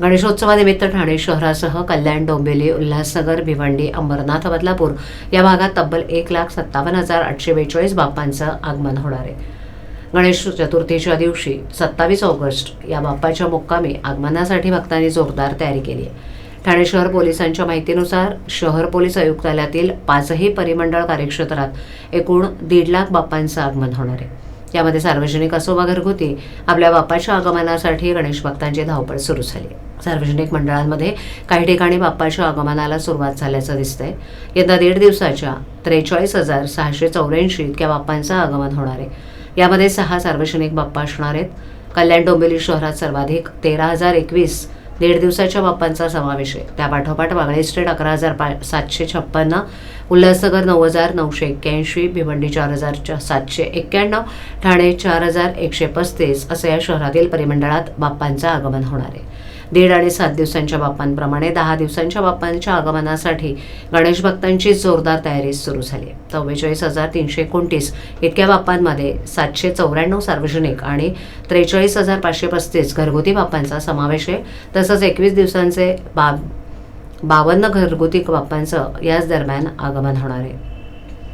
गणेशोत्सवानिमित्त ठाणे शहरासह कल्याण डोंबिवली उल्हासनगर भिवंडी अंबरनाथ बदलापूर या भागात तब्बल एक लाख सत्तावन्न हजार आठशे बेचाळीस बाप्पांचं आगमन होणार आहे. गणेश चतुर्थीच्या दिवशी सत्तावीस ऑगस्ट या बाप्पाच्या मुक्कामी आगमनासाठी भक्तांनी जोरदार तयारी केली आहे. ठाणे शहर पोलिसांच्या माहितीनुसार शहर पोलीस आयुक्तालयातील पाचही परिमंडळ कार्यक्षेत्रात एकूण दीड लाख बाप्पांचं आगमन होणार आहे. यामध्ये सार्वजनिक असो वा घरगुती आपल्या बाप्पाच्या आगमनासाठी गणेश भक्तांची धावपळ सुरू झाली आहे. सार्वजनिक मंडळांमध्ये काही ठिकाणी बाप्पाच्या आगमनाला सुरुवात झाल्याचं दिसतंय. यंदा दीड दिवसाच्या त्रेचाळीस हजार सहाशे चौऱ्याऐंशी इतक्या बाप्पांचं आगमन होणार आहे. यामध्ये सहा सार्वजनिक बाप्पा असणार आहेत. कल्याण डोंबिवली शहरात सर्वाधिक तेरा हजार एकवीस दीड दिवसाच्या बाप्पांचा समावेश आहे. त्यापाठोपाठ वागळे स्टेट अकरा हजार पा सातशे छप्पन्न उल्हासनगर नऊ हजार नऊशे एक्क्याऐंशी भिवंडी चार हजार चा- सातशे एक्क्याण्णव ठाणे चार हजार एकशे पस्तीस असं या शहरातील परिमंडळात बाप्पांचं आगमन होणार आहे. दीड आणि सात दिवसांच्या बाप्पांप्रमाणे दहा दिवसांच्या बाप्पांच्या आगमनासाठी गणेश भक्तांची जोरदार तयारी सुरू झाली. चव्वेचाळीस हजार तीनशे एकोणतीस इतक्या बाप्पांमध्ये सातशे चौऱ्याण्णव सार्वजनिक आणि त्रेचाळीस हजार पाचशे पस्तीस घरगुती बाप्पांचा समावेश आहे. तसंच एकवीस दिवसांचे बा बावन्न घरगुती बाप्पांचं याच दरम्यान आगमन होणार आहे.